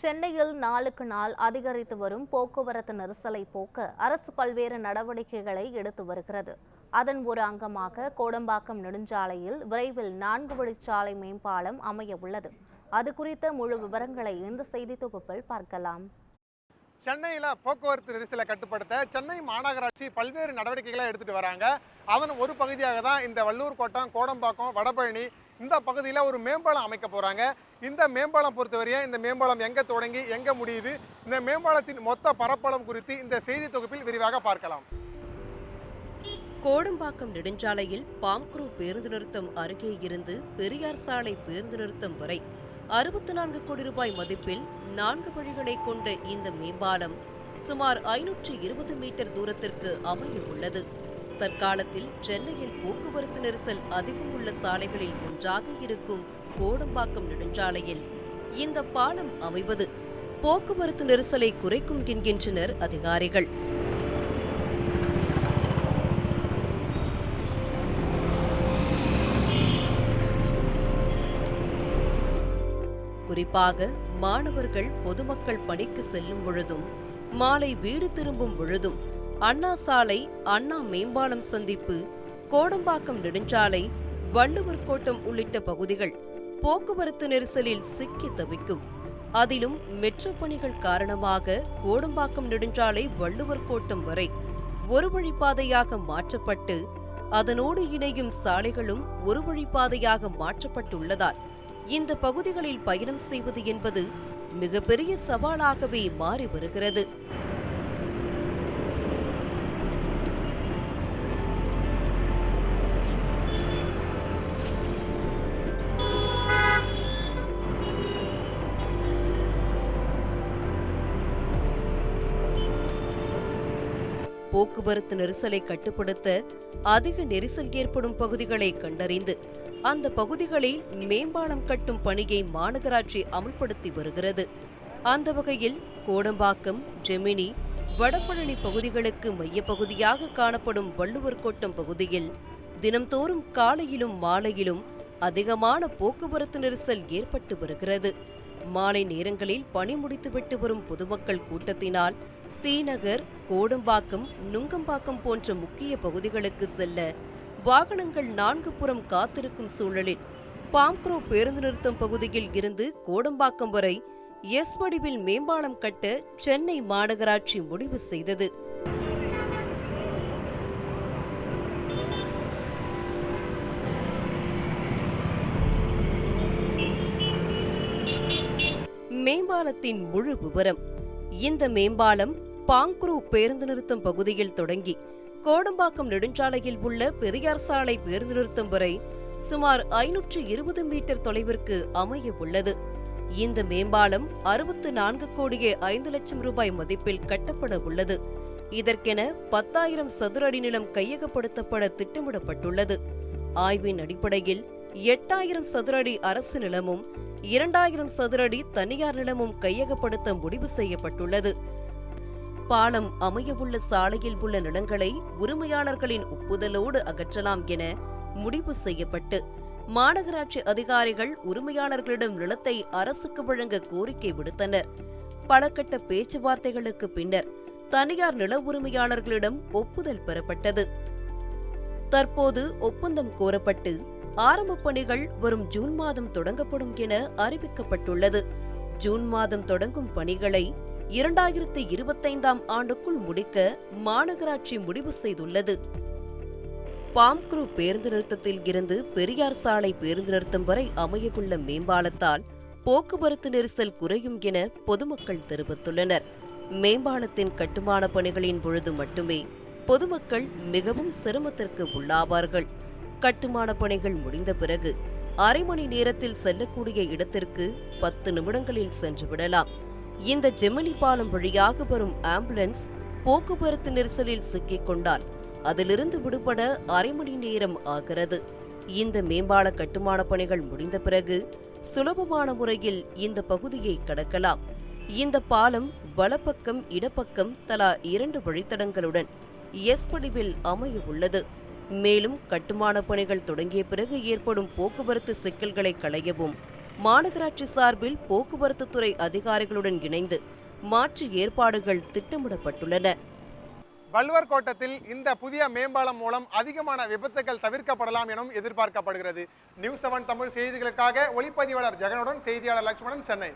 சென்னையில் நாளுக்கு நாள் அதிகரித்து வரும் போக்குவரத்து நெரிசலை போக்க அரசு பல்வேறு நடவடிக்கைகளை எடுத்து வருகிறது. அதன் ஒரு அங்கமாக கோடம்பாக்கம் நெடுஞ்சாலையில் விரைவில் நான்கு வழிச்சாலை மேம்பாலம் அமைய உள்ளது. அது குறித்த முழு விவரங்களை இந்த செய்தி தொகுப்பில் பார்க்கலாம். சென்னையில் போக்குவரத்து நெரிசலை கட்டுப்படுத்த சென்னை மாநகராட்சி பல்வேறு நடவடிக்கைகளை எடுத்துகிட்டு வராங்க. அதன் ஒரு பகுதியாக தான் இந்த வள்ளூர் கோட்டம் கோடம்பாக்கம் வடபழனி இந்த பகுதியில் ஒரு மேம்பாலம் அமைக்க போகிறாங்க இந்த மேம்பாலம் பொறுத்தவரையும் இந்த மேம்பாலம் எங்கே தொடங்கி எங்கே முடியுது? இந்த மேம்பாலத்தின் மொத்த பரப்பளவு குறித்து இந்த செய்தி தொகுப்பில் விரிவாக பார்க்கலாம். கோடம்பாக்கம் நெடுஞ்சாலையில் பாம்க்ரூ பேருந்து நிறுத்தம் அருகே இருந்து பெரியார் சாலை பேருந்து நிறுத்தம் வரை அறுபத்தி நான்கு கோடி ரூபாய் மதிப்பில் நான்கு வழிகளை கொண்ட இந்த மேம்பாலம் சுமார் ஐநூற்று இருபது மீட்டர் தூரத்திற்கு அமைய உள்ளது. தற்காலத்தில் சென்னையில் போக்குவரத்து நெரிசல் அதிகம் உள்ள சாலைகளில் ஒன்றாக இருக்கும் கோடம்பாக்கம் நெடுஞ்சாலையில் இந்த பாலம் அமைவது போக்குவரத்து நெரிசலை குறைக்கும் என்கின்றனர் அதிகாரிகள். குறிப்பாக மாணவர்கள் பொதுமக்கள் பணிக்கு செல்லும் பொழுதும் மாலை வீடு திரும்பும் பொழுதும் அண்ணா சாலை அண்ணா மேம்பாலம் சந்திப்பு கோடம்பாக்கம் நெடுஞ்சாலை வள்ளுவர் கோட்டம் உள்ளிட்ட பகுதிகள் போக்குவரத்து நெரிசலில் சிக்கி தவிக்கும். அதிலும் மெட்ரோ பணிகள் காரணமாக கோடம்பாக்கம் நெடுஞ்சாலை வள்ளுவர் கோட்டம் வரை ஒரு வழிப்பாதையாக மாற்றப்பட்டு அதனோடு இணையும் சாலைகளும் ஒரு வழிப்பாதையாக மாற்றப்பட்டுள்ளதால் இந்த பகுதிகளில் பயணம் செய்வது என்பது மிகப்பெரிய சவாலாகவே மாறி வருகிறது. போக்குவரத்து நெரிசலை கட்டுப்படுத்த அதிக நெரிசல் ஏற்படும் பகுதிகளை கண்டறிந்து அந்த பகுதிகளில் மேம்பாலம் கட்டும் பணியை மாநகராட்சி அமல்படுத்தி வருகிறது. அந்த வகையில் கோடம்பாக்கம் ஜெமினி வடபழனி பகுதிகளுக்கு மையப்பகுதியாக காணப்படும் வள்ளுவர் கோட்டம் பகுதியில் தினம்தோறும் காலையிலும் மாலையிலும் அதிகமான போக்குவரத்து நெரிசல் ஏற்பட்டு வருகிறது. மாலை நேரங்களில் பணி முடித்துவிட்டு வரும் பொதுமக்கள் கூட்டத்தினால் தீநகர் கோடம்பாக்கம் நுங்கம்பாக்கம் போன்ற முக்கிய பகுதிகளுக்கு செல்ல வாகனங்கள் நான்கு புறம் காத்திருக்கும் சூழலில் பாம்க்ரோ பேருந்து நிறுத்தம் பகுதியில் இருந்து கோடம்பாக்கம் வரை எஸ் வடிவில் மேம்பாலம் கட்ட சென்னை மாநகராட்சி முடிவு செய்தது. மேம்பாலத்தின் முழு விவரம் இந்த மேம்பாலம் பாங்க்ரூ பேருந்து நிறுத்தம் பகுதியில் தொடங்கி கோடம்பாக்கம் நெடுஞ்சாலையில் உள்ள பெரியார் சாலை பேருந்து நிறுத்தம் வரை சுமார் ஐநூற்று இருபது மீட்டர் தொலைவிற்கு அமைய உள்ளது. இந்த மேம்பாலம் அறுபத்து நான்கு கோடியே ஐந்து லட்சம் ரூபாய் மதிப்பில் கட்டப்பட உள்ளது. இதற்கென பத்தாயிரம் சதுர அடி நிலம் கையகப்படுத்தப்பட திட்டமிடப்பட்டுள்ளது. ஆய்வின் அடிப்படையில் எட்டாயிரம் சதுர அடி அரசு நிலமும் இரண்டாயிரம் சதுர அடி தனியார் நிலமும் கையகப்படுத்த முடிவு செய்யப்பட்டுள்ளது. பாலம் அமையவுள்ள சாலையில் உள்ள நிலங்களை உரிமையாளர்களின் ஒப்புதலோடு அகற்றலாம் என முடிவு செய்யப்பட்டு மாநகராட்சி அதிகாரிகள் உரிமையாளர்களிடம் நிலத்தை அரசுக்கு வழங்க கோரிக்கை விடுத்தனர். பல கட்ட பேச்சுவார்த்தைகளுக்கு பின்னர் தனியார் நில உரிமையாளர்களிடம் ஒப்புதல் பெறப்பட்டது. தற்போது ஒப்பந்தம் கோரப்பட்டு ஆரம்ப பணிகள் வரும் ஜூன் மாதம் தொடங்கப்படும் என அறிவிக்கப்பட்டுள்ளது. ஜூன் மாதம் தொடங்கும் பணிகளை இரண்டாயிரத்தி இருபத்தைந்தாம் ஆண்டுக்குள் முடிக்க மாநகராட்சி முடிவு செய்துள்ளது. பாம்க்ரூ பேருந்து நிறுத்தத்தில் இருந்து பெரியார் சாலை பேருந்து நிறுத்தம் வரை அமையவுள்ள மேம்பாலத்தால் போக்குவரத்து நெரிசல் குறையும் என பொதுமக்கள் தெரிவித்துள்ளனர். மேம்பாலத்தின் கட்டுமான பணிகளின் பொழுது மட்டுமே பொதுமக்கள் மிகவும் சிரமத்திற்கு உள்ளாவார்கள். கட்டுமான பணிகள் முடிந்த பிறகு அரை மணி நேரத்தில் செல்லக்கூடிய இடத்திற்கு பத்து நிமிடங்களில் சென்று விடலாம். இந்த ஜெமினி பாலம் வழியாக வரும் ஆம்புலன்ஸ் போக்குவரத்து நெரிசலில் சிக்கிக் கொண்டால் அதிலிருந்து விடுபட அரை மணி நேரம் ஆகிறது. இந்த மேம்பால கட்டுமான பணிகள் முடிந்த பிறகு சுலபமான முறையில் இந்த பகுதியை கடக்கலாம். இந்த பாலம் வலப்பக்கம் இடப்பக்கம் தலா இரண்டு வழித்தடங்களுடன் எஸ் படிவில் அமைய உள்ளது மேலும் கட்டுமான பணிகள் தொடங்கிய பிறகு ஏற்படும் போக்குவரத்து சிக்கல்களை களையவும் மாநகராட்சி சார்பில் போக்குவரத்து துறை அதிகாரிகளுடன் இணைந்து மாற்று ஏற்பாடுகள் திட்டமிடப்பட்டுள்ளன. வள்ளுவர் கோட்டத்தில் இந்த புதிய மேம்பாலம் மூலம் அதிகமான விபத்துகள் தவிர்க்கப்படலாம் எனவும் எதிர்பார்க்கப்படுகிறது. நியூஸ் செவன் தமிழ் செய்திகளுக்காக ஒளிப்பதிவாளர் ஜெகனுடன் செய்தியாளர் லட்சுமணன் சென்னை.